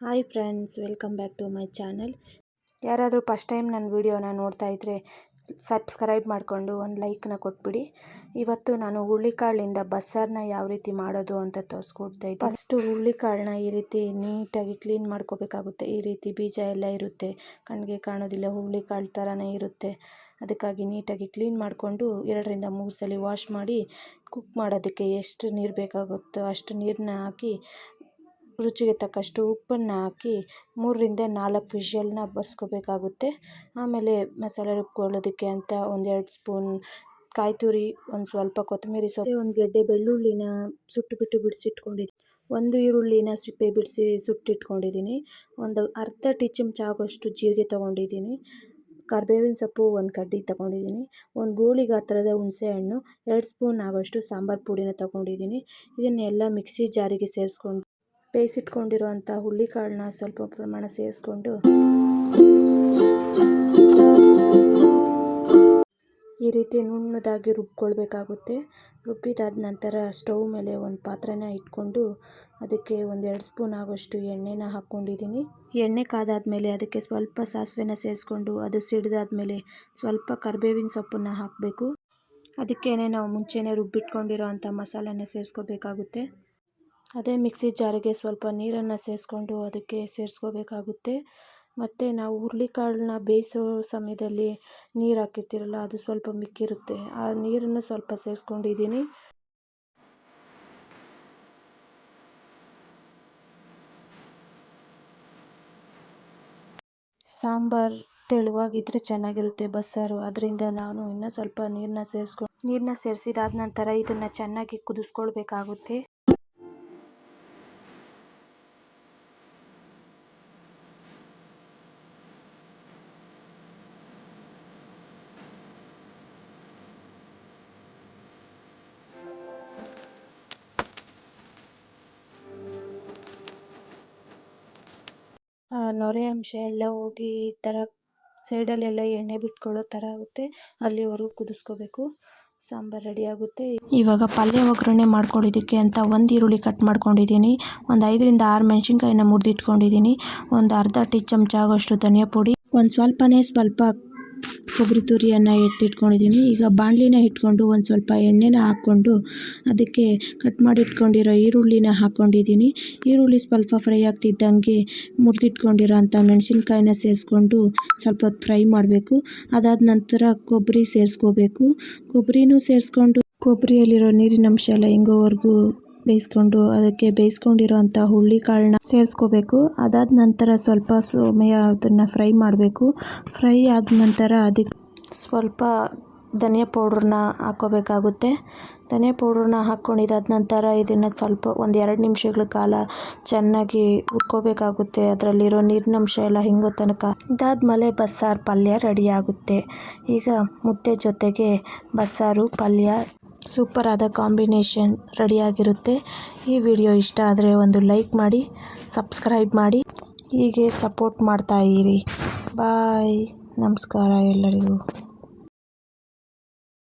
Hi friends welcome back to my channel ಯಾರಾದರೂ first time ನನ್ನ ವೀಡಿಯೋನ ನೋಡ್ತಾ ಇದ್ದರೆ ಸಬ್ಸ್ಕ್ರೈಬ್ ಮಾಡಿಕೊಂಡು ಒಂದು ಲೈಕ್ನ ಕೊಟ್ಬಿಡಿ. ಇವತ್ತು ನಾನು ಹುಳ್ಳಿಕಾಳಿಂದ ಬಸ್ಸಾರನ್ನ ಯಾವ ರೀತಿ ಮಾಡೋದು ಅಂತ ತೋರಿಸ್ಕೊಡ್ತಾ ಇದ್ದೆ ಫಸ್ಟು ಹುಳ್ಳಿಕಾಳನ್ನ ಈ ರೀತಿ ನೀಟಾಗಿ ಕ್ಲೀನ್ ಮಾಡ್ಕೋಬೇಕಾಗುತ್ತೆ. ಈ ರೀತಿ ಬೀಜ ಎಲ್ಲ ಇರುತ್ತೆ. ಕಣ್ಣಿಗೆ ಕಾಣೋದಿಲ್ಲ ಹುರುಳಿಕಾಳು ಥರನೇ ಇರುತ್ತೆ. ಅದಕ್ಕಾಗಿ ನೀಟಾಗಿ ಕ್ಲೀನ್ ಮಾಡಿಕೊಂಡು ಎರಡರಿಂದ ಮೂರು ಸಲ ವಾಶ್ ಮಾಡಿ ಕುಕ್ ಮಾಡೋದಕ್ಕೆ ಎಷ್ಟು ನೀರು ಬೇಕಾಗುತ್ತೋ ಅಷ್ಟು ನೀರನ್ನ ಹಾಕಿ ರುಚಿಗೆ ತಕ್ಕಷ್ಟು ಉಪ್ಪನ್ನು ಹಾಕಿ ಮೂರರಿಂದ ನಾಲ್ಕು ವಿಷಲ್ನ ಬರ್ಸ್ಕೊಬೇಕಾಗುತ್ತೆ. ಆಮೇಲೆ ಮಸಾಲೆ ರುಬ್ಕೊಳ್ಳೋದಕ್ಕೆ ಅಂತ ಒಂದೆರಡು ಸ್ಪೂನ್ ಕಾಯಿ ತುರಿ, ಒಂದು ಸ್ವಲ್ಪ ಕೊತ್ತಂಬರಿ ಸೊಪ್ಪು, ಒಂದು ಗೆಡ್ಡೆ ಬೆಳ್ಳುಳ್ಳಿನ ಸುಟ್ಟುಬಿಟ್ಟು ಬಿಡಿಸಿಟ್ಕೊಂಡಿದ್ದೀನಿ. ಒಂದು ಈರುಳ್ಳಿನ ಸಿಪ್ಪೆ ಬಿಡಿಸಿ ಸುಟ್ಟಿಟ್ಕೊಂಡಿದ್ದೀನಿ. ಒಂದು ಅರ್ಧ ಟೀ ಚಮಚ ಆಗೋಷ್ಟು ಜೀರಿಗೆ ತೊಗೊಂಡಿದ್ದೀನಿ. ಕರ್ಬೇವಿನ ಸೊಪ್ಪು ಒಂದು ಕಡ್ಡಿ ತೊಗೊಂಡಿದ್ದೀನಿ. ಒಂದು ಗೋಳಿ ಗಾತ್ರದ ಹುಣಸೆಹಣ್ಣು ಎರಡು ಸ್ಪೂನ್ ಆಗೋಷ್ಟು ಸಾಂಬಾರು ಪುಡಿನ ತೊಗೊಂಡಿದ್ದೀನಿ. ಇದನ್ನೆಲ್ಲ ಮಿಕ್ಸಿ ಜಾರಿಗೆ ಸೇರಿಸ್ಕೊಂಡು ಬೇಯಿಸಿಟ್ಕೊಂಡಿರುವಂಥ ಹುಳ್ಳಿಕಾಳನ್ನ ಸ್ವಲ್ಪ ಪ್ರಮಾಣ ಸೇರಿಸ್ಕೊಂಡು ಈ ರೀತಿ ನುಣ್ಣದಾಗಿ ರುಬ್ಕೊಳ್ಬೇಕಾಗುತ್ತೆ. ರುಬ್ಬಿದಾದ ನಂತರ ಸ್ಟವ್ ಮೇಲೆ ಒಂದು ಪಾತ್ರೆನ ಇಟ್ಕೊಂಡು ಅದಕ್ಕೆ ಒಂದೆರಡು ಸ್ಪೂನ್ ಆಗೋಷ್ಟು ಎಣ್ಣೆನ ಹಾಕ್ಕೊಂಡಿದ್ದೀನಿ. ಎಣ್ಣೆ ಕಾದಾದಮೇಲೆ ಅದಕ್ಕೆ ಸ್ವಲ್ಪ ಸಾಸಿವೆನ ಸೇರಿಸ್ಕೊಂಡು ಅದು ಸಿಡಿದಾದ್ಮೇಲೆ ಸ್ವಲ್ಪ ಕರಿಬೇವಿನ ಸೊಪ್ಪನ್ನು ಹಾಕಬೇಕು. ಅದಕ್ಕೇ ನಾವು ಮುಂಚೆನೇ ರುಬ್ಬಿಟ್ಕೊಂಡಿರೋ ಅಂಥ ಮಸಾಲೆನ ಸೇರಿಸ್ಕೋಬೇಕಾಗುತ್ತೆ. ಅದೇ ಮಿಕ್ಸಿ ಜಾರಿಗೆ ಸ್ವಲ್ಪ ನೀರನ್ನು ಸೇರಿಸ್ಕೊಂಡು ಅದಕ್ಕೆ ಸೇರಿಸ್ಕೋಬೇಕಾಗುತ್ತೆ. ಮತ್ತು ನಾವು ಹುರುಳಿಕಾಳನ್ನ ಬೇಯಿಸೋ ಸಮಯದಲ್ಲಿ ನೀರು ಹಾಕಿರ್ತೀರಲ್ಲ, ಅದು ಸ್ವಲ್ಪ ಮಿಕ್ಕಿರುತ್ತೆ. ಆ ನೀರನ್ನು ಸ್ವಲ್ಪ ಸೇರಿಸ್ಕೊಂಡಿದ್ದೀನಿ. ಸಾಂಬಾರು ತೆಳುವಾಗಿದ್ದರೆ ಚೆನ್ನಾಗಿರುತ್ತೆ ಬಸ್ಸಾರು. ಅದರಿಂದ ನಾನು ಇನ್ನೂ ಸ್ವಲ್ಪ ನೀರನ್ನ ಸೇರಿಸ್ಕೊಂಡು ನೀರನ್ನ ಸೇರಿಸಿದಾದ ನಂತರ ಇದನ್ನು ಚೆನ್ನಾಗಿ ಕುದಿಸ್ಕೊಳ್ಬೇಕಾಗುತ್ತೆ. ನೊರೆ ಅಂಶ ಎಲ್ಲ ಹೋಗಿ ಈ ಥರ ಸೈಡಲ್ಲೆಲ್ಲ ಎಣ್ಣೆ ಬಿಟ್ಕೊಳ್ಳೋ ಥರ ಆಗುತ್ತೆ. ಅಲ್ಲಿವರೆಗೂ ಕುದಿಸ್ಕೋಬೇಕು. ಸಾಂಬಾರು ರೆಡಿ ಆಗುತ್ತೆ. ಇವಾಗ ಪಲ್ಯ ಒಗ್ಗರಣೆ ಮಾಡ್ಕೊಂಡಿದ್ದಕ್ಕೆ ಅಂತ ಒಂದು ಈರುಳ್ಳಿ ಕಟ್ ಮಾಡ್ಕೊಂಡಿದ್ದೀನಿ. ಒಂದು ಐದರಿಂದ ಆರು ಮೆಣಸಿನ್ಕಾಯಿನ ಮುರಿದಿಟ್ಕೊಂಡಿದ್ದೀನಿ. ಒಂದು ಅರ್ಧ ಟೀ ಚಮಚ ಆಗೋಷ್ಟು ಧನಿಯಾ ಪುಡಿ, ಒಂದು ಸ್ವಲ್ಪನೇ ಸ್ವಲ್ಪ ಕೊಬ್ಬರಿ ತುರಿಯನ್ನು ಎತ್ತಿಟ್ಕೊಂಡಿದ್ದೀನಿ. ಈಗ ಬಾಣಲಿನ ಇಟ್ಕೊಂಡು ಒಂದು ಸ್ವಲ್ಪ ಎಣ್ಣೆನ ಹಾಕ್ಕೊಂಡು ಅದಕ್ಕೆ ಕಟ್ ಮಾಡಿ ಇಟ್ಕೊಂಡಿರೋ ಈರುಳ್ಳಿನ ಹಾಕ್ಕೊಂಡಿದ್ದೀನಿ ಈರುಳ್ಳಿ ಸ್ವಲ್ಪ ಫ್ರೈ ಆಗ್ತಿದ್ದಂಗೆ ಮುರಿದಿಟ್ಕೊಂಡಿರೋ ಅಂಥ ಮೆಣಸಿನ್ಕಾಯಿನ ಸೇರಿಸ್ಕೊಂಡು ಸ್ವಲ್ಪ ಫ್ರೈ ಮಾಡಬೇಕು. ಅದಾದ ನಂತರ ಕೊಬ್ಬರಿ ಸೇರಿಸ್ಕೋಬೇಕು. ಕೊಬ್ಬರಿನೂ ಸೇರಿಸ್ಕೊಂಡು ಕೊಬ್ಬರಿಯಲ್ಲಿರೋ ನೀರಿನಂಶ ಎಲ್ಲ ಹಿಂಗೋವರೆಗೂ ಬೇಯಿಸ್ಕೊಂಡು, ಅದಕ್ಕೆ ಬೇಯಿಸ್ಕೊಂಡಿರುವಂಥ ಹುಳ್ಳಿ ಕಾಳನ್ನ ಸೇರಿಸ್ಕೋಬೇಕು. ಅದಾದ ನಂತರ ಸ್ವಲ್ಪ ಸಮಯ ಅದನ್ನು ಫ್ರೈ ಮಾಡಬೇಕು. ಫ್ರೈ ಆದ ನಂತರ ಅದಕ್ಕೆ ಸ್ವಲ್ಪ ಧನಿಯಾ ಪೌಡ್ರನ್ನ ಹಾಕೋಬೇಕಾಗುತ್ತೆ ಧನಿಯಾ ಪೌಡ್ರನ್ನ ಹಾಕ್ಕೊಂಡಿದ್ದಾದ ನಂತರ ಇದನ್ನು ಸ್ವಲ್ಪ ಒಂದು ಎರಡು ನಿಮಿಷಗಳ ಕಾಲ ಚೆನ್ನಾಗಿ ಹುರ್ಕೋಬೇಕಾಗುತ್ತೆ. ಅದರಲ್ಲಿರೋ ನೀರಿನಂಶ ಎಲ್ಲ ಹಿಂಗೋ ತನಕ. ಇದಾದ್ಮೇಲೆ ಬಸ್ಸಾರು ಪಲ್ಯ ರೆಡಿಯಾಗುತ್ತೆ ಈಗ ಮುದ್ದೆ ಜೊತೆಗೆ ಬಸ್ಸಾರು ಪಲ್ಯ ಸೂಪರಾದ ಕಾಂಬಿನೇಷನ್ ರೆಡಿಯಾಗಿರುತ್ತೆ. ಈ ವಿಡಿಯೋ ಇಷ್ಟ ಆದರೆ ಒಂದು ಲೈಕ್ ಮಾಡಿ, ಸಬ್ಸ್ಕ್ರೈಬ್ ಮಾಡಿ, ಹೀಗೆ ಸಪೋರ್ಟ್ ಮಾಡ್ತಾಯಿರಿ ಬಾಯ್. ನಮಸ್ಕಾರ ಎಲ್ಲರಿಗೂ.